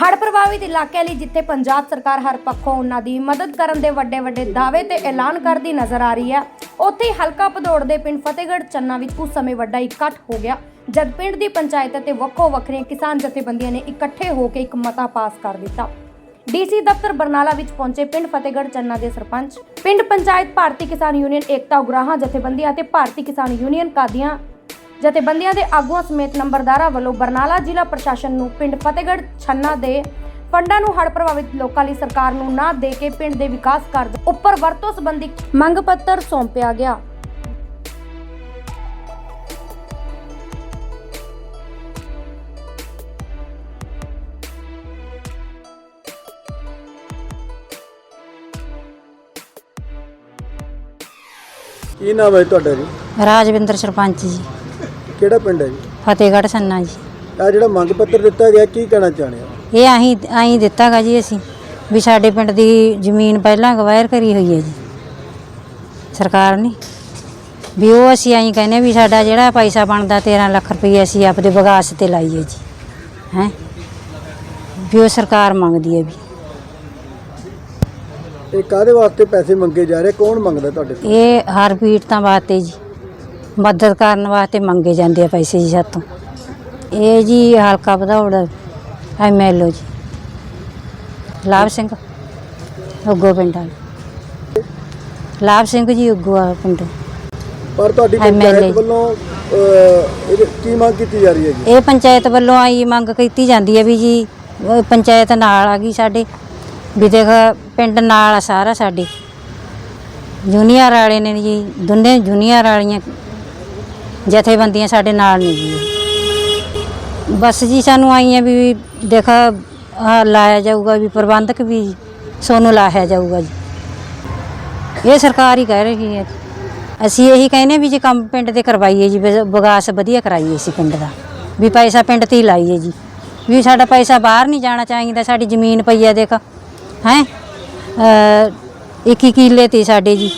ਹੜ੍ਹ ਪ੍ਰਭਾਵਿਤ ਇਲਾਕਿਆਂ ਲਈ ਜਿੱਥੇ ਪੰਜਾਬ ਸਰਕਾਰ ਹਰ ਪੱਖੋਂ ਉਹਨਾਂ ਦੀ ਮਦਦ ਕਰਨ ਦੇ ਵੱਡੇ ਵੱਡੇ ਦਾਅਵੇ ਤੇ ਐਲਾਨ ਕਰਦੀ ਨਜ਼ਰ ਆ ਰਹੀ ਹੈ, ਉੱਥੇ ਹਲਕਾ ਭਦੌੜ ਦੇ ਪਿੰਡ ਫਤਿਹਗੜ੍ਹ ਚੰਨਾ ਵਿੱਚ ਕੁਝ ਸਮੇਂ ਵੱਡਾ ਇਕੱਠ ਹੋ ਗਿਆ, ਜਦ ਪਿੰਡ ਦੀ ਪੰਚਾਇਤ ਅਤੇ ਵੱਖੋ ਵੱਖਰੀਆਂ ਕਿਸਾਨ ਜਥੇਬੰਦੀਆਂ ਨੇ ਇਕੱਠੇ ਹੋ ਕੇ ਇੱਕ ਮਤਾ ਪਾਸ ਕਰ ਦਿੱਤਾ। ਡੀਸੀ ਦਫ਼ਤਰ ਬਰਨਾਲਾ ਵਿੱਚ ਪਹੁੰਚੇ ਪਿੰਡ ਫਤਿਹਗੜ੍ਹ ਚੰਨਾ ਦੇ ਸਰਪੰਚ, ਪਿੰਡ ਪੰਚਾਇਤ ਭਾਰਤੀ ਕਿਸਾਨ ਯੂਨੀਅਨ ਏਕਤਾ ਉਗਰਾਹਾਂ ਜਥੇਬੰਦੀਆਂ ਅਤੇ ਭਾਰਤੀ ਕਿਸਾਨ ਯੂਨੀਅਨ ਕਾਦੀਆਂ ਜਥੇਬੰਦੀਆਂ ਦੇ ਆਗੂਆਂ ਸਮੇਤ ਨੰਬਰਦਾਰਾਂ ਵੱਲੋਂ ਬਰਨਾਲਾ ਜ਼ਿਲ੍ਹਾ ਪ੍ਰਸ਼ਾਸਨ ਨੂੰ ਪਿੰਡ ਫਤਿਹਗੜ੍ਹ ਛੰਨਾ ਦੇ ਫੰਡਾਂ ਨੂੰ ਹੜ੍ਹ ਪ੍ਰਭਾਵਿਤ ਲੋਕਾਂ ਲਈ ਸਰਕਾਰ ਨੂੰ ਨਾ ਦੇ ਕੇ ਪਿੰਡ ਦੇ ਵਿਕਾਸ ਕਾਰਜ ਉੱਪਰ ਵਰਤੋਂ ਸੰਬੰਧੀ ਮੰਗ ਪੱਤਰ ਸੌਂਪਿਆ ਗਿਆ। ਕੀ ਨਾਮ ਹੈ ਤੁਹਾਡਾ ਜੀ? ਰਾਜਵਿੰਦਰ ਸਰਪੰਚ ਜੀ। ਕਿਹੜਾ ਪਿੰਡ ਹੈ ਜੀ? ਫਤਿਹਗੜ੍ਹ ਸੰਨਾ ਜੀ। ਆ ਜਿਹੜਾ ਮੰਗ ਪੱਤਰ ਦਿੱਤਾ ਗਿਆ ਕੀ ਕਹਿਣਾ ਚਾਹੁੰਦੇ ਹੋ? ਇਹ ਆਹੀਂ ਆਹੀਂ ਦਿੱਤਾਗਾ ਜੀ ਅਸੀਂ ਵੀ ਸਾਡੇ ਪਿੰਡ ਦੀ ਜ਼ਮੀਨ ਪਹਿਲਾਂ ਗਵਾਇਰ ਕਰੀ ਹੋਈ ਹੈ ਜੀ। ਸਰਕਾਰ ਨੇ। ਵੀ ਉਹ ਅਸੀਂ ਆਹੀਂ ਕਹਿੰਦੇ ਵੀ ਸਾਡਾ ਜਿਹੜਾ ਪੈਸਾ ਬਣਦਾ 13 ਲੱਖ ਰੁਪਏ ਅਸੀਂ ਆਪਦੇ ਵਿਕਾਸ ਤੇ ਲਾਈਏ ਜੀ। ਹੈ? ਵੀ ਉਹ ਸਰਕਾਰ ਮੰਗਦੀ ਹੈ ਵੀ। ਇਹ ਕਾਦੇ ਵਾਸਤੇ ਪੈਸੇ ਮੰਗੇ ਜਾ ਰਹੇ? ਕੌਣ ਮੰਗਦਾ ਤੁਹਾਡੇ ਤੋਂ? ਇਹ ਹਰ ਪੀੜਤਾਂ ਵਾਸਤੇ ਜੀ। ਮਦਦ ਕਰਨ ਵਾਸਤੇ ਮੰਗੇ ਜਾਂਦੇ ਆ ਪੈਸੇ ਜੀ ਸਾਤੋਂ। ਇਹ ਜੀ ਹਲਕਾ ਵਧਾਉੜ ਐਮਐਲਓ ਜੀ। ਲਾਭ ਸਿੰਘ ਉੱਗੋ ਪਿੰਡ ਵਾਲਾ। ਲਾਭ ਸਿੰਘ ਜੀ ਉੱਗੋ ਵਾਲਾ ਪਿੰਡ। ਪਰ ਤੁਹਾਡੀ MLA ਪੰਚਾਇਤ ਵੱਲੋਂ ਅਹ, ਇਹਦੇ ਕੀ ਮੰਗ ਕੀਤੀ ਜਾ ਰਹੀ ਹੈ ਜੀ ਇਹ ਪੰਚਾਇਤ ਵੱਲੋਂ ਆਈ ਮੰਗ ਕੀਤੀ ਜਾਂਦੀ ਹੈ ਵੀ ਜੀ ਪੰਚਾਇਤ ਨਾਲ ਆ ਗਈ ਸਾਡੇ। ਵੀ ਦੇਖ ਪਿੰਡ ਨਾਲ ਆ ਸਾਰਾ ਸਾਡੇ। ਜੂਨੀਅਰ ਵਾਲੇ ਨੇ ਜੀ ਦੋਨੇ ਜੂਨੀਅਰ ਵਾਲੀਆਂ ਜਥੇਬੰਦੀਆਂ ਸਾਡੇ ਨਾਲ ਨਹੀਂ ਜੀ ਬਸ ਜੀ ਸਾਨੂੰ ਆਈਆਂ ਵੀ ਦੇਖ ਲਾਇਆ ਜਾਊਗਾ ਵੀ ਪ੍ਰਬੰਧਕ ਵੀ ਸੋਨੂੰ ਲਾਇਆ ਜਾਊਗਾ ਜੀ। ਇਹ ਸਰਕਾਰ ਹੀ ਕਹਿ ਰਹੀ ਹੈ। ਅਸੀਂ ਇਹੀ ਕਹਿੰਦੇ ਵੀ ਜੇ ਕੰਮ ਪਿੰਡ 'ਤੇ ਕਰਵਾਈਏ ਜੀ ਵਿ- ਵਿਕਾਸ ਵਧੀਆ ਕਰਾਈਏ ਅਸੀਂ ਪਿੰਡ ਦਾ। ਵੀ ਪੈਸਾ ਪਿੰਡ ਤੇ ਹੀ ਲਾਈਏ ਜੀ। ਵੀ ਸਾਡਾ ਪੈਸਾ ਬਾਹਰ ਨਹੀਂ ਜਾਣਾ ਚਾਹੀਦਾ, ਸਾਡੀ ਜ਼ਮੀਨ ਪਈ ਹੈ ਦੇਖ। ਹੈ? ਇੱਕ ਇੱਕ ਕਿੱਲੇ ਤੇ ਸਾਡੇ ਜੀ।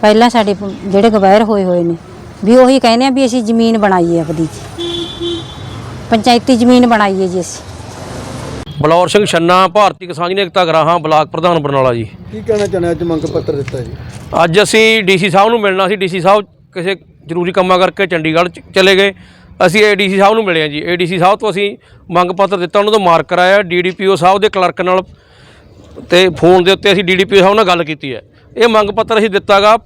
ਪਹਿਲਾਂ ਸਾਡੇ ਜਿਹੜੇ ਗਵਾਇਰ ਹੋਏ ਹੋਏ ਨੇ। ਵੀ ਉਹੀ ਕਹਿੰਦੇ ਆ ਵੀ ਅਸੀਂ ਜ਼ਮੀਨ ਬਣਾਈਏ ਆਪਦੀ। ਜੀ ਪੰਚਾਇਤੀ ਜ਼ਮੀਨ ਬਣਾਈਏ ਜੀ ਅਸੀਂ। ਬਲੌਰ ਸਿੰਘ ਛੰਨਾ ਭਾਰਤੀ ਕਿਸਾਨ ਯੂਨੀਅਨ ਏਕਤਾ ਗਰਾਹਾਂ ਬਲਾਕ ਪ੍ਰਧਾਨ ਬਰਨਾਲਾ ਜੀ। ਕੀ ਕਹਿਣਾ ਚਾਹੁੰਦੇ ਹੋ? ਅੱਜ ਮੰਗ ਪੱਤਰ ਦਿੱਤਾ ਜੀ। ਅੱਜ ਅਸੀਂ ਡੀਸੀ ਸਾਹਿਬ ਨੂੰ ਮਿਲਣਾ ਸੀ। ਡੀਸੀ ਸਾਹਿਬ ਕਿਸੇ ਜ਼ਰੂਰੀ ਕੰਮਾਂ ਕਰਕੇ ਚੰਡੀਗੜ੍ਹ ਚ ਚਲੇ ਗਏ। ਅਸੀਂ ਏਡੀਸੀ ਸਾਹਿਬ ਨੂੰ ਮਿਲੇ ਹਾਂ ਜੀ। ਏਡੀਸੀ ਸਾਹਿਬ ਤੋਂ ਅਸੀਂ ਮੰਗ ਪੱਤਰ ਦਿੱਤਾ। ਉਹਨਾਂ ਤੋਂ ਮਾਰਕ ਕਰਾਇਆ। ਡੀਡੀਪੀਓ ਸਾਹਿਬ ਦੇ ਕਲਰਕ ਨਾਲ ਤੇ ਫੋਨ ਦੇ ਉੱਤੇ ਅਸੀਂ ਡੀਡੀਪੀਓ ਸਾਹਿਬ ਨਾਲ ਗੱਲ ਕੀਤੀ ਹੈ। ਇਹ ਮੰਗ ਪੱਤਰ ਅਸੀਂ ਦਿੱਤਾਗਾ।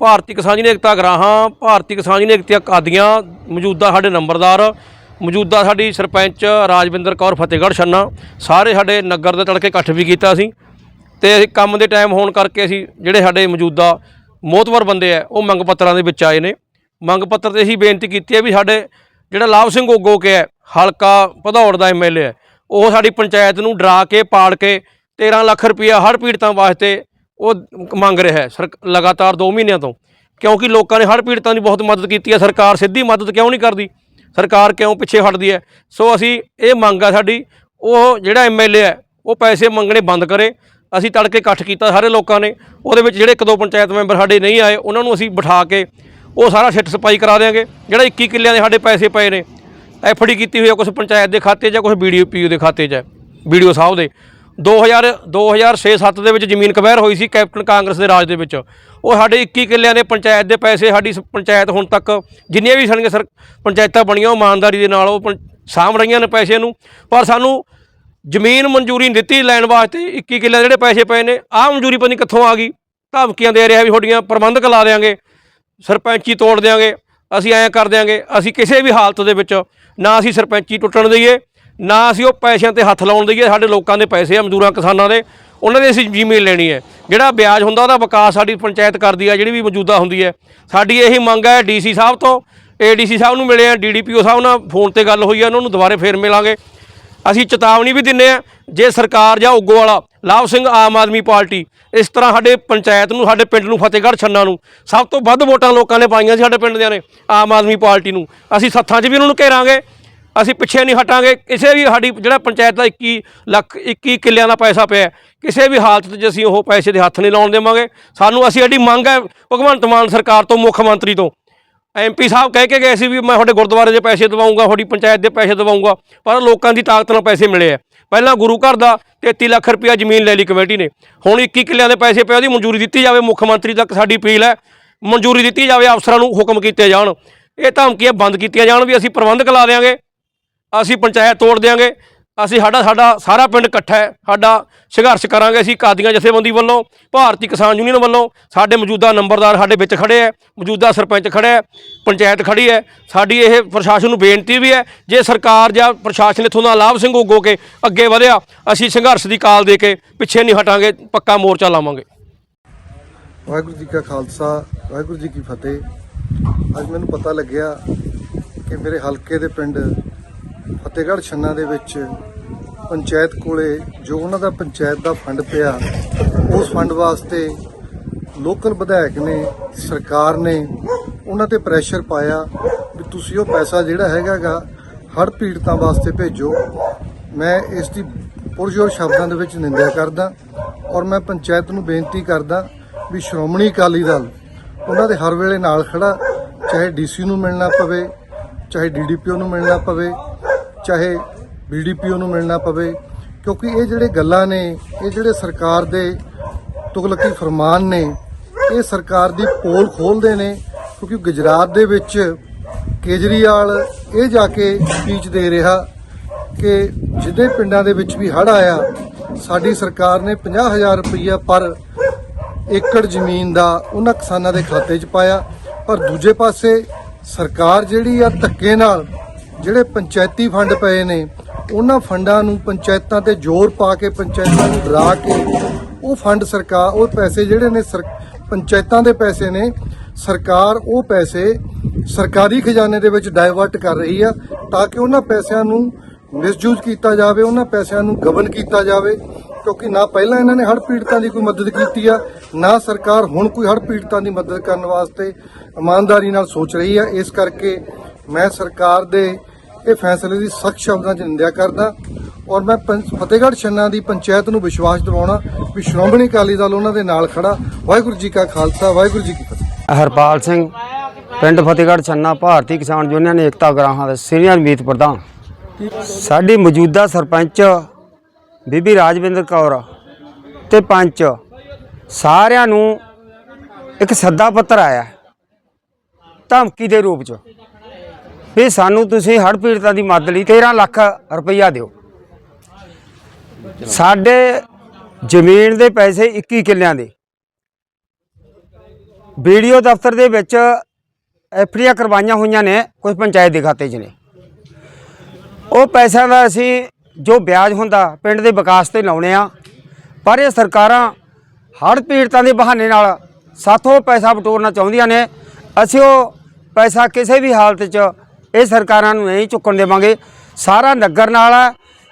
ਭਾਰਤੀ ਕਿਸਾਨ ਯੂਨੀਅਨ ਏਕਤਾ ਗਰਾਹਾਂ, ਭਾਰਤੀ ਕਿਸਾਨ ਯੂਨੀਅਨ ਏਕਤਾ ਕਾਦੀਆਂ, ਮੌਜੂਦਾ ਸਾਡੇ ਨੰਬਰਦਾਰ, ਮੌਜੂਦਾ ਸਾਡੀ ਸਰਪੰਚ ਰਾਜਵਿੰਦਰ ਕੌਰ ਫਤਿਹਗੜ੍ਹ ਛੰਨਾ, ਸਾਰੇ ਸਾਡੇ ਨਗਰ ਦੇ ਤੜਕੇ ਇਕੱਠ ਵੀ ਕੀਤਾ ਸੀ ਤੇ ਅਸੀਂ ਕੰਮ ਦੇ ਟਾਈਮ ਹੋਣ ਕਰਕੇ ਅਸੀਂ ਜਿਹੜੇ ਸਾਡੇ ਮੌਜੂਦਾ ਮੋਤਵਰ ਬੰਦੇ ਆ, ਉਹ ਮੰਗ ਪੱਤਰਾਂ ਦੇ ਵਿੱਚ ਆਏ ਨੇ। ਮੰਗ ਪੱਤਰ ਤੇ ਅਸੀਂ ਬੇਨਤੀ ਕੀਤੀ ਹੈ ਵੀ ਸਾਡੇ ਜਿਹੜਾ ਲਾਭ ਸਿੰਘ ਗੋਗੋ ਕੇ ਹੈ, ਹਲਕਾ ਭਦੌੜ ਦਾ ਐਮਐਲਏ ਹੈ, ਉਹ ਸਾਡੀ ਪੰਚਾਇਤ ਨੂੰ ਡਰਾ ਕੇ ਪਾੜ ਕੇ 13 ਲੱਖ ਰੁਪਇਆ ਹੜ੍ਹ ਪੀੜਤਾਂ ਵਾਸਤੇ ਉਹ ਮੰਗ ਰਿਹਾ ਹੈ ਲਗਾਤਾਰ 2 ਮਹੀਨਿਆਂ ਤੋਂ। ਕਿਉਂਕਿ ਲੋਕਾਂ ਨੇ ਹੜ੍ਹ ਪੀੜਤਾਂ ਦੀ ਬਹੁਤ ਮਦਦ ਕੀਤੀ ਹੈ, ਸਰਕਾਰ ਸਿੱਧੀ ਮਦਦ ਕਿਉਂ ਨਹੀਂ ਕਰਦੀ? ਸਰਕਾਰ ਕਿਉਂ ਪਿੱਛੇ ਹਟਦੀ ਹੈ? ਸੋ ਅਸੀਂ ਇਹ ਮੰਗ ਆ ਸਾਡੀ, ਉਹ ਜਿਹੜਾ ਐਮਐਲਏ ਹੈ, ਉਹ ਪੈਸੇ ਮੰਗਣੇ ਬੰਦ ਕਰੇ। ਅਸੀਂ ਤੜਕੇ ਇਕੱਠ ਕੀਤਾ ਸਾਰੇ ਲੋਕਾਂ ਨੇ। ਉਹਦੇ ਵਿੱਚ ਜਿਹੜੇ ਇੱਕ ਦੋ ਪੰਚਾਇਤ ਮੈਂਬਰ ਸਾਡੇ ਨਹੀਂ ਆਏ, ਉਹਨਾਂ ਨੂੰ ਅਸੀਂ ਬਿਠਾ ਕੇ ਉਹ ਸਾਰਾ ਛਿੱਟ ਸਪਾਈ ਕਰਾ ਦੇਵਾਂਗੇ ਜਿਹੜਾ 21 ਕਿੱਲਿਆਂ ਦੇ ਸਾਡੇ ਪੈਸੇ ਪਏ ਨੇ ਐਫਡੀ ਕੀਤੀ ਹੋਈ ਹੈ ਕੁਝ ਪੰਚਾਇਤ ਦੇ ਖਾਤੇ 'ਚ ਜਾਂ ਕੁਝ ਵੀਡੀਓ ਪੀਓ ਦੇ ਖਾਤੇ 'ਚ ਹੈ ਵੀਡੀਓ ਸਾਹਿਬ ਦੇ। 2000 2006-7 ਦੇ ਵਿੱਚ ਜ਼ਮੀਨ ਕਬਹਿਰ ਹੋਈ ਸੀ ਕੈਪਟਨ ਕਾਂਗਰਸ ਦੇ ਰਾਜ ਦੇ ਵਿੱਚ। ਉਹ ਸਾਡੇ 21 ਕਿੱਲਿਆਂ ਦੇ ਪੰਚਾਇਤ ਦੇ ਪੈਸੇ ਸਾਡੀ ਸ- ਪੰਚਾਇਤ ਹੁਣ ਤੱਕ ਜਿੰਨੀਆਂ ਵੀ ਸਾਡੀਆਂ ਸਰ ਪੰਚਾਇਤਾਂ ਬਣੀਆਂ, ਉਹ ਇਮਾਨਦਾਰੀ ਦੇ ਨਾਲ ਉਹ ਪੰ- ਸਾਂਭ ਰਹੀਆਂ ਨੇ ਪੈਸੇ ਨੂੰ। ਪਰ ਸਾਨੂੰ ਜ਼ਮੀਨ ਮਨਜ਼ੂਰੀ ਨਹੀਂ ਦਿੱਤੀ ਲੈਣ ਵਾਸਤੇ 21 ਕਿੱਲੇ ਜਿਹੜੇ ਪੈਸੇ ਪਏ ਨੇ, ਆਹ ਮਨਜ਼ੂਰੀ ਪਤਾ ਨਹੀਂ ਕਿੱਥੋਂ ਆ ਗਈ। ਧਮਕੀਆਂ ਦੇ ਰਿਹਾ ਵੀ ਤੁਹਾਡੀਆਂ ਪ੍ਰਬੰਧਕ ਲਾ ਦੇਾਂਗੇ ਸਰਪੰਚੀ ਤੋੜ ਦੇਾਂਗੇ ਅਸੀਂ ਐਂ ਕਰ ਦਿਆਂਗੇ, ਅਸੀਂ ਕਿਸੇ ਵੀ ਹਾਲਤ ਦੇ ਵਿੱਚ ਨਾ ਅਸੀਂ ਸਰਪੰਚੀ ਟੁੱਟਣ ਦਈਏ। ਨਾ ਅਸੀਂ ਉਹ ਪੈਸਿਆਂ ਤੇ ਹੱਥ ਲਾਉਣ ਦਈਏ, ਸਾਡੇ ਲੋਕਾਂ ਦੇ ਪੈਸੇ ਆ, ਮਜ਼ਦੂਰਾਂ, ਕਿਸਾਨਾਂ ਦੇ। ਉਹਨਾਂ ਦੀ ਅਸੀਂ ਜ਼ਮੀਨ ਲੈਣੀ ਹੈ। ਜਿਹੜਾ ਵਿਆਜ ਹੁੰਦਾ, ਉਹਦਾ ਵਿਕਾਸ ਸਾਡੀ ਪੰਚਾਇਤ ਕਰਦੀ ਆ ਜਿਹੜੀ ਵੀ ਮੌਜੂਦਾ ਹੁੰਦੀ ਹੈ। ਸਾਡੀ ਇਹੀ ਮੰਗ ਹੈ ਡੀਸੀ ਸਾਹਿਬ ਤੋਂ। ਏਡੀਸੀ ਸਾਹਿਬ ਨੂੰ ਮਿਲੇ ਆ ਡੀਡੀਪੀਓ ਸਾਹਿਬ ਨਾਲ ਫੋਨ ਤੇ ਗੱਲ ਹੋਈ ਆ ਉਹਨਾਂ ਨੂੰ ਦੁਬਾਰੇ ਫੇਰ ਮਿਲਾਂਗੇ। ਅਸੀਂ ਚੇਤਾਵਨੀ ਵੀ ਦਿੰਨੇ ਆ, ਜੇ ਸਰਕਾਰ ਜਾਂ ਉਗੋ ਵਾਲਾ, ਲਾਭ ਸਿੰਘ ਆਮ ਆਦਮੀ ਪਾਰਟੀ, ਇਸ ਤਰ੍ਹਾਂ ਸਾਡੇ ਪੰਚਾਇਤ ਨੂੰ, ਸਾਡੇ ਪਿੰਡ ਨੂੰ, ਫਤਿਹਗੜ੍ਹ ਛੰਨਾ ਨੂੰ, ਸਭ ਤੋਂ ਵੱਧ ਵੋਟਾਂ ਲੋਕਾਂ ਨੇ ਪਾਈਆਂ ਸੀ ਸਾਡੇ ਪਿੰਡ ਦਿਆਂ ਨੇ, ਆਮ ਆਦਮੀ ਪਾਰਟੀ ਨੂੰ। ਅਸੀਂ ਸੱਥਾਂ 'ਚ ਵੀ ਉਹਨਾਂ ਨੂੰ ਘੇਰਾਂਗੇ। ਅਸੀਂ ਪਿੱਛੇ ਨਹੀਂ ਹਟਾਂਗੇ। ਕਿਸੇ ਵੀ ਸਾਡੀ ਜਿਹੜਾ ਪੰਚਾਇਤ ਦਾ 21 ਲੱਖ 21 ਕਿੱਲਿਆਂ ਦਾ ਪੈਸਾ ਪਿਆ ਕਿਸੇ ਵੀ ਹਾਲਤ 'ਚ ਅਸੀਂ ਉਹ ਪੈਸੇ ਦੇ ਹੱਥ ਨਹੀਂ ਲਾਉਣ ਦੇਵਾਂਗੇ। ਸਾਨੂੰ ਅਸੀਂ ਐਡੀ ਮੰਗ ਹੈ ਭਗਵੰਤ ਮਾਨ ਸਰਕਾਰ ਤੋਂ, ਮੁੱਖ ਮੰਤਰੀ ਤੋਂ। ਐਮਪੀ ਸਾਹਿਬ ਕਹਿ ਕੇ ਗਏ ਸੀ ਵੀ ਮੈਂ ਤੁਹਾਡੇ ਗੁਰਦੁਆਰੇ ਦੇ ਪੈਸੇ ਦਵਾਉਂਗਾ, ਤੁਹਾਡੀ ਪੰਚਾਇਤ ਦੇ ਪੈਸੇ ਦਵਾਉਂਗਾ, ਪਰ ਲੋਕਾਂ ਦੀ ਤਾਕਤ ਨਾਲ ਪੈਸੇ ਮਿਲੇ ਆ ਪਹਿਲਾਂ ਗੁਰੂ ਘਰ ਦਾ 33 ਲੱਖ ਰੁਪਇਆ ਜ਼ਮੀਨ ਲੈ ਲਈ ਕਮੇਟੀ ਨੇ। ਹੁਣ 21 ਕਿੱਲਿਆਂ ਦੇ ਪੈਸੇ ਪਏ ਉਹਦੀ ਮਨਜ਼ੂਰੀ ਦਿੱਤੀ ਜਾਵੇ। ਮੁੱਖ ਮੰਤਰੀ ਤੱਕ ਸਾਡੀ ਅਪੀਲ ਹੈ, ਮਨਜ਼ੂਰੀ ਦਿੱਤੀ ਜਾਵੇ, ਅਫਸਰਾਂ ਨੂੰ ਹੁਕਮ ਕੀਤੇ ਜਾਣ। ਇਹ ਧਮਕੀਆਂ ਬੰਦ ਕੀਤੀਆਂ ਜਾਣ ਵੀ ਅਸੀਂ ਪ੍ਰਬੰਧਕ ਲਾ ਦੇਵਾਂਗੇ ਅਸੀਂ ਪੰਚਾਇਤ ਤੋੜ ਦੇਵਾਂਗੇ ਅਸੀਂ ਸਾਡਾ ਸਾਡਾ ਸਾਰਾ ਪਿੰਡ ਇਕੱਠਾ ਹੈ। ਸਾਡਾ ਸੰਘਰਸ਼ ਕਰਾਂਗੇ ਅਸੀਂ ਕਾਦੀਆਂ ਜਥੇਬੰਦੀ ਵੱਲੋਂ, ਭਾਰਤੀ ਕਿਸਾਨ ਯੂਨੀਅਨ ਵੱਲੋਂ। ਸਾਡੇ ਮੌਜੂਦਾ ਨੰਬਰਦਾਰ ਸਾਡੇ ਵਿੱਚ ਖੜੇ ਹੈ, ਮੌਜੂਦਾ ਸਰਪੰਚ ਖੜਾ ਹੈ, ਪੰਚਾਇਤ ਖੜੀ ਹੈ। ਸਾਡੀ ਇਹ ਪ੍ਰਸ਼ਾਸਨ ਨੂੰ ਬੇਨਤੀ ਵੀ ਹੈ, ਜੇ ਸਰਕਾਰ ਜਾਂ ਪ੍ਰਸ਼ਾਸਨ ਇਥੋਂ ਦਾ ਲਾਭ ਸਿੰਘ ਉਗੋ ਕੇ ਅੱਗੇ ਵਧਿਆ, ਅਸੀਂ ਸੰਘਰਸ਼ ਦੀ ਕਾਲ ਦੇ ਕੇ ਪਿੱਛੇ ਨਹੀਂ ਹਟਾਂਗੇ, ਪੱਕਾ ਮੋਰਚਾ ਲਾਵਾਂਗੇ। ਵਾਹਿਗੁਰੂ ਜੀ ਕਾ ਖਾਲਸਾ, ਵਾਹਿਗੁਰੂ ਜੀ ਕੀ ਫਤਿਹ। ਅੱਜ ਮੈਨੂੰ ਪਤਾ ਲੱਗਿਆ ਕਿ ਮੇਰੇ ਹਲਕੇ ਦੇ ਪਿੰਡ ਫਤਿਹਗੜ੍ਹ ਛੰਨਾ ਦੇ ਵਿੱਚ ਪੰਚਾਇਤ ਕੋਲੇ ਜੋ ਉਹਨਾਂ ਦਾ ਪੰਚਾਇਤ ਦਾ ਫੰਡ ਪਿਆ, ਉਸ ਫੰਡ ਵਾਸਤੇ ਲੋਕਲ ਵਿਧਾਇਕ ਨੇ, ਸਰਕਾਰ ਨੇ ਉਹਨਾਂ ਤੇ ਪ੍ਰੈਸ਼ਰ ਪਾਇਆ ਵੀ ਤੁਸੀਂ ਉਹ ਪੈਸਾ ਜਿਹੜਾ ਹੈਗਾਗਾ ਹੜ੍ਹ ਪੀੜਤਾਂ ਵਾਸਤੇ ਭੇਜੋ। ਮੈਂ ਇਸ ਦੀ ਪੁਰਜੋਰ ਸ਼ਬਦਾਂ ਦੇ ਵਿੱਚ ਨਿੰਦਿਆ ਕਰਦਾ ਔਰ ਮੈਂ ਪੰਚਾਇਤ ਨੂੰ ਬੇਨਤੀ ਕਰਦਾ ਵੀ ਸ਼੍ਰੋਮਣੀ ਅਕਾਲੀ ਦਲ ਉਹਨਾਂ ਦੇ ਹਰ ਵੇਲੇ ਨਾਲ ਖੜਾ, ਚਾਹੇ ਡੀਸੀ ਨੂੰ ਮਿਲਣਾ ਪਵੇ, ਚਾਹੇ ਡੀਡੀਪੀਓ ਨੂੰ ਮਿਲਣਾ ਪਵੇ ਚਾਹੇ ਬੀਡੀਪੀਓ ਨੂੰ ਮਿਲਣਾ ਪਵੇ, ਕਿਉਂਕਿ ਇਹ ਜਿਹੜੇ ਗੱਲਾਂ ਨੇ, ਇਹ ਜਿਹੜੇ ਸਰਕਾਰ ਦੇ ਤੁਗਲਕੀ ਫਰਮਾਨ ਨੇ, ਇਹ ਸਰਕਾਰ ਦੀ ਪੋਲ ਖੋਲਦੇ ਨੇ, ਕਿਉਂਕਿ ਗੁਜਰਾਤ ਦੇ ਵਿੱਚ ਕੇਜਰੀਵਾਲ ਇਹ ਜਾ ਕੇ ਸਪੀਚ ਦੇ ਰਿਹਾ ਕਿ ਜਿਹਦੇ ਪਿੰਡਾਂ ਦੇ ਵਿੱਚ ਵੀ ਹੜ੍ਹ ਆਇਆ, ਸਾਡੀ ਸਰਕਾਰ ਨੇ 50000 ਰੁਪਈਆ ਪਰ ਏਕੜ ਜ਼ਮੀਨ ਦਾ ਉਹਨਾਂ ਕਿਸਾਨਾਂ ਦੇ ਖਾਤੇ 'ਚ ਪਾਇਆ। ਪਰ ਦੂਜੇ ਪਾਸੇ ਸਰਕਾਰ ਜਿਹੜੀ ਆ ਧੱਕੇ ਨਾਲ ਜਿਹੜੇ ਪੰਚਾਇਤੀ ਫੰਡ ਪਏ ਨੇ, ਉਹਨਾਂ ਫੰਡਾਂ ਨੂੰ ਪੰਚਾਇਤਾਂ ਤੇ ਜ਼ੋਰ ਪਾ ਕੇ, ਪੰਚਾਇਤਾਂ ਨੂੰ ਡਰਾ ਕੇ, ਉਹ ਫੰਡ ਸਰਕਾਰ, ਉਹ ਪੈਸੇ ਜਿਹੜੇ ਨੇ ਸਰ- ਪੰਚਾਇਤਾਂ ਦੇ ਪੈਸੇ ਨੇ, ਸਰਕਾਰ ਉਹ ਪੈਸੇ ਸਰਕਾਰੀ ਖਜ਼ਾਨੇ ਦੇ ਵਿੱਚ ਡਾਇਵਰਟ ਕਰ ਰਹੀ ਆ, ਤਾਂ ਕਿ ਉਹਨਾਂ ਪੈਸਿਆਂ ਨੂੰ ਮਿਸਯੂਜ਼ ਕੀਤਾ ਜਾਵੇ, ਉਹਨਾਂ ਪੈਸਿਆਂ ਨੂੰ ਗਬਨ ਕੀਤਾ ਜਾਵੇ, ਕਿਉਂਕਿ ਨਾ ਪਹਿਲਾਂ ਇਹਨਾਂ ਨੇ ਹੜ੍ਹ ਪੀੜਤਾਂ ਦੀ ਕੋਈ ਮਦਦ ਕੀਤੀ ਆ, ਨਾ ਸਰਕਾਰ ਹੁਣ ਕੋਈ ਹੜ੍ਹ ਪੀੜਤਾਂ ਦੀ ਮਦਦ ਕਰਨ ਵਾਸਤੇ ਇਮਾਨਦਾਰੀ ਨਾਲ ਸੋਚ ਰਹੀ ਆ, ਇਸ ਕਰਕੇ ਮੈਂ ਸਰਕਾਰ ਦੇ ਇਹ ਫੈਸਲੇ ਦੀ ਸਖਤ ਸ਼ਬਦਾਂ 'ਚ ਨਿੰਦਿਆ ਕਰਦਾ ਔਰ ਮੈਂ ਫਤਿਹਗੜ੍ਹ ਛੰਨਾ ਦੀ ਪੰਚਾਇਤ ਨੂੰ ਵਿਸ਼ਵਾਸ ਦਿਵਾਉਣਾ ਵੀ ਸ਼੍ਰੋਮਣੀ ਅਕਾਲੀ ਦਲ ਉਹਨਾਂ ਦੇ ਨਾਲ ਖੜਾ। ਵਾਹਿਗੁਰੂ ਜੀ ਕਾ ਖਾਲਸਾ, ਵਾਹਿਗੁਰੂ ਜੀ ਕੀ ਫਤਿਹ। ਹਰਪਾਲ ਸਿੰਘ, ਪਿੰਡ ਫਤਿਹਗੜ੍ਹ ਛੰਨਾ ਭਾਰਤੀ ਕਿਸਾਨ ਯੂਨੀਅਨ ਏਕਤਾ ਗਰਾਹਾਂ ਦਾ ਸੀਨੀਅਰ ਮੀਤ ਪ੍ਰਧਾਨ। ਸਾਡੀ ਮੌਜੂਦਾ ਸਰਪੰਚ ਬੀਬੀ ਰਾਜਵਿੰਦਰ ਕੌਰ ਤੇ ਪੰਚ ਸਾਰਿਆਂ ਨੂੰ ਇੱਕ ਸੱਦਾ ਪੱਤਰ ਆਇਆ ਧਮਕੀ ਦੇ ਰੂਪ ਚ। ਵੀ ਸਾਨੂੰ ਤੁਸੀਂ ਹੜ੍ਹ ਪੀੜਤਾਂ ਦੀ ਮਦਦ ਲਈ 13 ਲੱਖ ਰੁਪਈਆ ਦਿਓ। ਸਾਡੇ ਜ਼ਮੀਨ ਦੇ ਪੈਸੇ 21 ਕਿੱਲਿਆਂ ਦੇ। ਵੀਡੀਓ ਦਫ਼ਤਰ ਦੇ ਵਿੱਚ ਐਫਡੀਆਂ ਕਰਵਾਈਆਂ ਹੋਈਆਂ ਨੇ, ਕੁਝ ਪੰਚਾਇਤ ਦੇ ਖਾਤੇ 'ਚ ਨੇ। ਉਹ ਪੈਸਿਆਂ ਦਾ ਅਸੀਂ ਜੋ ਵਿਆਜ ਹੁੰਦਾ, ਪਿੰਡ ਦੇ ਵਿਕਾਸ ਤੇ ਲਾਉਣੇ ਆ। ਪਰ ਇਹ ਸਰਕਾਰਾਂ ਹੜ੍ਹ ਪੀੜਤਾਂ ਦੇ ਬਹਾਨੇ ਨਾਲ ਸਾਥੋਂ ਪੈਸਾ ਬਟੋਰਨਾ ਚਾਹੁੰਦੀਆਂ ਨੇ। ਅਸੀਂ ਉਹ ਪੈਸਾ ਕਿਸੇ ਵੀ ਹਾਲਤ 'ਚ ਇਹ ਸਰਕਾਰਾਂ ਨੂੰ ਨਹੀਂ ਚੁੱਕਣ ਦੇਵਾਂਗੇ। ਸਾਰਾ ਨਗਰ ਨਾਲ ਹੈ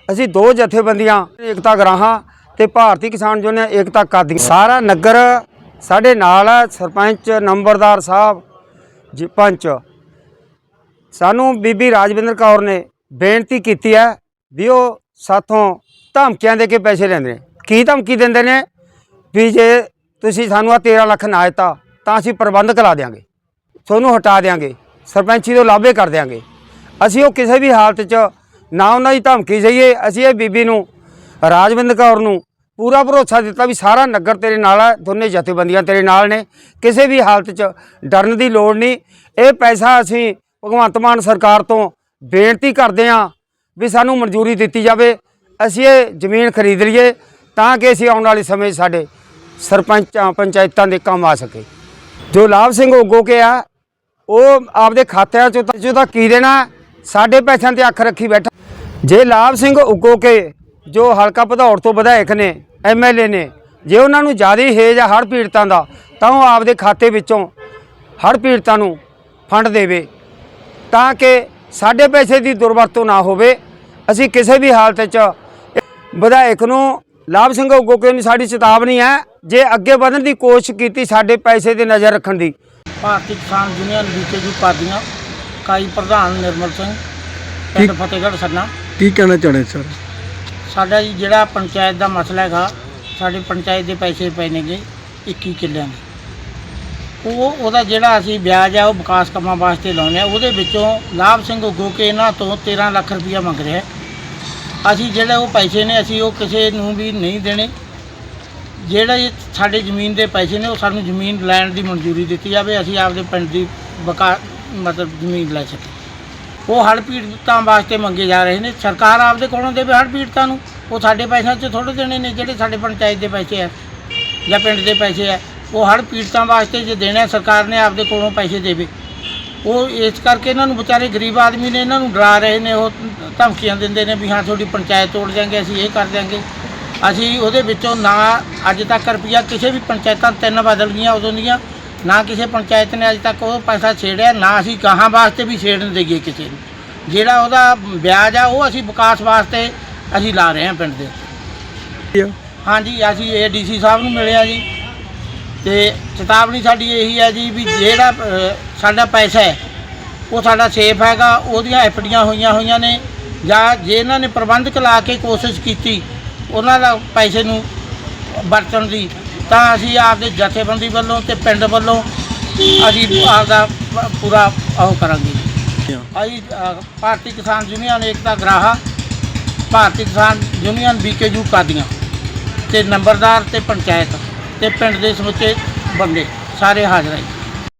ਅਸੀਂ ਦੋ ਜਥੇਬੰਦੀਆਂ, ਏਕਤਾ ਗਰਾਹਾਂ ਤੇ ਭਾਰਤੀ ਕਿਸਾਨ ਯੂਨੀਅਨ ਏਕਤਾ ਕਾਦੀ ਸਾਰਾ ਨਗਰ ਸਾਡੇ ਨਾਲ ਹੈ ਸਰਪੰਚ, ਨੰਬਰਦਾਰ ਸਾਹਿਬ, ਜੀ ਪੰਚ। ਸਾਨੂੰ ਬੀਬੀ ਰਾਜਵਿੰਦਰ ਕੌਰ ਨੇ ਬੇਨਤੀ ਕੀਤੀ ਹੈ ਵੀ ਉਹ ਸਾਥੋਂ ਧਮਕੀਆਂ ਦੇ ਕੇ ਪੈਸੇ ਲੈਂਦੇ ਨੇ। ਕੀ ਧਮਕੀ ਦਿੰਦੇ ਨੇ? ਵੀ ਜੇ ਤੁਸੀਂ ਸਾਨੂੰ ਆ 13 ਲੱਖ ਨਾ ਦਿੱਤਾ, ਤਾਂ ਅਸੀਂ ਪ੍ਰਬੰਧ ਕਰਾ ਦਿਆਂਗੇ। ਤੁਹਾਨੂੰ ਹਟਾ ਦਿਆਂਗੇ। ਸਰਪੰਚੀ ਤੋਂ ਲਾਭੇ ਕਰ ਦਿਆਂਗੇ। ਅਸੀਂ ਉਹ ਕਿਸੇ ਵੀ ਹਾਲਤ 'ਚ ਨਾ ਉਹਨਾਂ ਦੀ ਧਮਕੀ ਸਹੀਏ ਅਸੀਂ ਇਹ ਬੀਬੀ ਨੂੰ, ਰਾਜਵਿੰਦਰ ਕੌਰ ਨੂੰ ਪੂਰਾ ਭਰੋਸਾ ਦਿੱਤਾ ਵੀ ਸਾਰਾ ਨਗਰ ਤੇਰੇ ਨਾਲ ਹੈ ਦੋਨੇ ਜਥੇਬੰਦੀਆਂ ਤੇਰੇ ਨਾਲ ਨੇ। ਕਿਸੇ ਵੀ ਹਾਲਤ 'ਚ ਡਰਨ ਦੀ ਲੋੜ ਨਹੀਂ। ਇਹ ਪੈਸਾ ਅਸੀਂ ਭਗਵੰਤ ਮਾਨ ਸਰਕਾਰ ਤੋਂ ਬੇਨਤੀ ਕਰਦੇ ਹਾਂ ਵੀ ਸਾਨੂੰ ਮਨਜ਼ੂਰੀ ਦਿੱਤੀ ਜਾਵੇ। ਅਸੀਂ ਇਹ ਜ਼ਮੀਨ ਖਰੀਦ ਲਈਏ ਤਾਂ ਕਿ ਅਸੀਂ ਆਉਣ ਵਾਲੇ ਸਮੇਂ ਸਾਡੇ ਸਰਪੰਚਾਂ ਪੰਚਾਇਤਾਂ ਦੇ ਕੰਮ ਆ ਸਕੇ। ਜੋ ਲਾਭ ਸਿੰਘ ਉਗੋ ਕੇ ਆ ਉਹ ਆਪਦੇ ਖਾਤਿਆਂ ਚੋਂ ਤਾਂ- ਚੋਂ ਤਾਂ ਕੀ ਦੇਣਾ, ਸਾਡੇ ਪੈਸਿਆਂ ਤੇ ਅੱਖ ਰੱਖੀ ਬੈਠਾ। ਜੇ ਲਾਭ ਸਿੰਘ ਉਗੋ ਕੇ ਜੋ ਹਲਕਾ ਭਦੌੜ ਤੋਂ ਵਿਧਾਇਕ ਨੇ ਐਮਐਲਏ ਨੇ, ਜੇ ਉਹਨਾਂ ਨੂੰ ਜ਼ਿਆਦਾ ਹੇਜ ਆ ਹੜ੍ਹ ਪੀੜਤਾਂ ਦਾ, ਤਾਂ ਉਹ ਆਪਦੇ ਖਾਤੇ ਵਿੱਚੋਂ ਹੜ੍ਹ ਪੀੜਤਾਂ ਨੂੰ ਫੰਡ ਦੇਵੇ। ਤਾਂ ਕਿ ਸਾਡੇ ਪੈਸੇ ਦੀ ਦੁਰਵਰਤੋਂ ਨਾ ਹੋਵੇ। ਅਸੀਂ ਕਿਸੇ ਵੀ ਹਾਲਤ 'ਚ ਵਿਧਾਇਕ ਨੂੰ ਲਾਭ ਸਿੰਘ ਉਗੋਕੇ ਨੂੰ ਸਾਡੀ ਚੇਤਾਵਨੀ ਹੈ, ਜੇ ਅੱਗੇ ਵਧਣ ਦੀ ਕੋਸ਼ਿਸ਼ ਕੀਤੀ ਸਾਡੇ ਪੈਸੇ ਤੇ ਨਜ਼ਰ ਰੱਖਣ ਦੀ। ਭਾਰਤੀ ਕਿਸਾਨ ਯੂਨੀਅਨ ਬੀਕੇਯੂ ਪਾਦੀਆਂ ਕਾਈ ਪ੍ਰਧਾਨ ਨਿਰਮਲ ਸਿੰਘ ਪਿੰਡ ਫਤਿਹਗੜ੍ਹ ਸੰਨਾ। ਕੀ ਕਹਿਣਾ ਚਾਹੁੰਦੇ ਸਰ? ਸਾਡਾ ਜੀ ਜਿਹੜਾ ਪੰਚਾਇਤ ਦਾ ਮਸਲਾ ਹੈਗਾ ਸਾਡੇ ਪੰਚਾਇਤ ਦੇ ਪੈਸੇ ਪਏ ਨੇਗੇ 21 ਕਿੱਲਿਆਂ ਦੇ। ਉਹ ਉਹਦਾ ਜਿਹੜਾ ਅਸੀਂ ਵਿਆਜ ਆ ਉਹ ਵਿਕਾਸ ਕੰਮਾਂ ਵਾਸਤੇ ਲਾਉਂਦੇ ਆ ਉਹਦੇ ਵਿੱਚੋਂ ਲਾਭ ਸਿੰਘ ਉਗੋ ਕੇ ਇਹਨਾਂ ਤੋਂ 13 ਲੱਖ ਰੁਪਇਆ ਮੰਗ ਰਿਹਾ ਹੈ। ਅਸੀਂ ਜਿਹੜੇ ਉਹ ਪੈਸੇ ਨੇ ਅਸੀਂ ਉਹ ਕਿਸੇ ਨੂੰ ਵੀ ਨਹੀਂ ਦੇਣੇ। ਜਿਹੜੇ ਸਾਡੇ ਜ਼ਮੀਨ ਦੇ ਪੈਸੇ ਨੇ ਉਹ ਸਾਨੂੰ ਜ਼ਮੀਨ ਲੈਣ ਦੀ ਮਨਜ਼ੂਰੀ ਦਿੱਤੀ ਜਾਵੇ, ਅਸੀਂ ਆਪਦੇ ਪਿੰਡ ਦੀ ਬਕਾ, ਮਤਲਬ ਜ਼ਮੀਨ ਲੈ ਸਕੀਏ। ਉਹ ਹੜ੍ਹ ਪੀੜਤਾਂ ਵਾਸਤੇ ਮੰਗੇ ਜਾ ਰਹੇ ਨੇ। ਸਰਕਾਰ ਆਪਦੇ ਕੋਲੋਂ ਦੇਵੇ ਹੜ੍ਹ ਪੀੜਤਾਂ ਨੂੰ? ਉਹ ਸਾਡੇ ਪੈਸਿਆਂ 'ਚ ਥੋੜ੍ਹੇ ਦੇਣੇ ਨੇ, ਜਿਹੜੇ ਸਾਡੇ ਪੰਚਾਇਤ ਦੇ ਪੈਸੇ ਆ ਜਾਂ ਪਿੰਡ ਦੇ ਪੈਸੇ ਆ, ਉਹ ਹੜ੍ਹ ਪੀੜਤਾਂ ਵਾਸਤੇ ਜੇ ਦੇਣਾ ਸਰਕਾਰ ਨੇ ਆਪਦੇ ਕੋਲੋਂ ਪੈਸੇ ਦੇਵੇ। ਉਹ ਇਸ ਕਰਕੇ ਇਹਨਾਂ ਨੂੰ ਵਿਚਾਰੇ ਗਰੀਬ ਆਦਮੀ ਨੇ, ਇਹਨਾਂ ਨੂੰ ਡਰਾ ਰਹੇ ਨੇ, ਉਹ ਧਮਕੀਆਂ ਦਿੰਦੇ ਨੇ ਵੀ ਹਾਂ, ਤੁਹਾਡੀ ਪੰਚਾਇਤ ਤੋੜ ਦਿਆਂਗੇ, ਅਸੀਂ ਇਹ ਕਰ ਦਿਆਂਗੇ। ਅਸੀਂ ਉਹਦੇ ਵਿੱਚੋਂ ਨਾ ਅੱਜ ਤੱਕ ਰੁਪਈਆ ਕਿਸੇ ਵੀ ਪੰਚਾਇਤਾਂ ਤਿੰਨ ਬਦਲ ਗਈਆਂ ਉਦੋਂ ਦੀਆਂ, ਨਾ ਕਿਸੇ ਪੰਚਾਇਤ ਨੇ ਅੱਜ ਤੱਕ ਉਹ ਪੈਸਾ ਛੇੜਿਆ, ਨਾ ਅਸੀਂ ਗਾਹਾਂ ਵਾਸਤੇ ਵੀ ਛੇੜਨ ਦੇਈਏ ਕਿਸੇ ਨੂੰ। ਜਿਹੜਾ ਉਹਦਾ ਵਿਆਜ ਆ, ਉਹ ਅਸੀਂ ਵਿਕਾਸ ਵਾਸਤੇ ਅਸੀਂ ਲਾ ਰਹੇ ਹਾਂ ਪਿੰਡ ਦੇ। ਹਾਂਜੀ, ਅਸੀਂ ਏਡੀਸੀ ਸਾਹਿਬ ਨੂੰ ਮਿਲਿਆ ਜੀ। ਤੇ ਚੇਤਾਵਨੀ ਸਾਡੀ ਇਹੀ ਹੈ ਜੀ ਵੀ ਜਿਹੜਾ ਸਾਡਾ ਪੈਸਾ ਹੈ, ਉਹ ਸਾਡਾ ਸੇਫ ਹੈਗਾ, ਉਹਦੀਆਂ ਐਫਡੀਆਂ ਹੋਈਆਂ ਹੋਈਆਂ ਨੇ। ਜਾਂ ਜੇ ਇਹਨਾਂ ਨੇ ਪ੍ਰਬੰਧਕ ਲਾ ਕੇ ਕੋਸ਼ਿਸ਼ ਕੀਤੀ ਉਹਨਾਂ ਦਾ ਪੈਸੇ ਨੂੰ ਵਰਤਣ ਦੀ। ਤਾਂ ਅਸੀਂ ਆਪਦੇ ਜਥੇਬੰਦੀ ਵੱਲੋਂ ਤੇ ਪਿੰਡ ਵੱਲੋਂ ਅਸੀਂ ਆਪਦਾ ਪੂਰਾ ਉਹ ਕਰਾਂਗੇ। ਅਸੀਂ ਅ, ਭਾਰਤੀ ਕਿਸਾਨ ਯੂਨੀਅਨ ਏਕਤਾ ਗਰਾਹਾ ਭਾਰਤੀ ਕਿਸਾਨ ਯੂਨੀਅਨ ਬੀਕੇਯੂ ਕਾਦੀਆਂ ਤੇ ਨੰਬਰਦਾਰ ਤੇ ਪੰਚਾਇਤ ਤੇ ਪਿੰਡ ਦੇ ਸਮੁੱਚੇ ਬੰਦੇ ਸਾਰੇ ਹਾਜ਼ਰ ਹੈ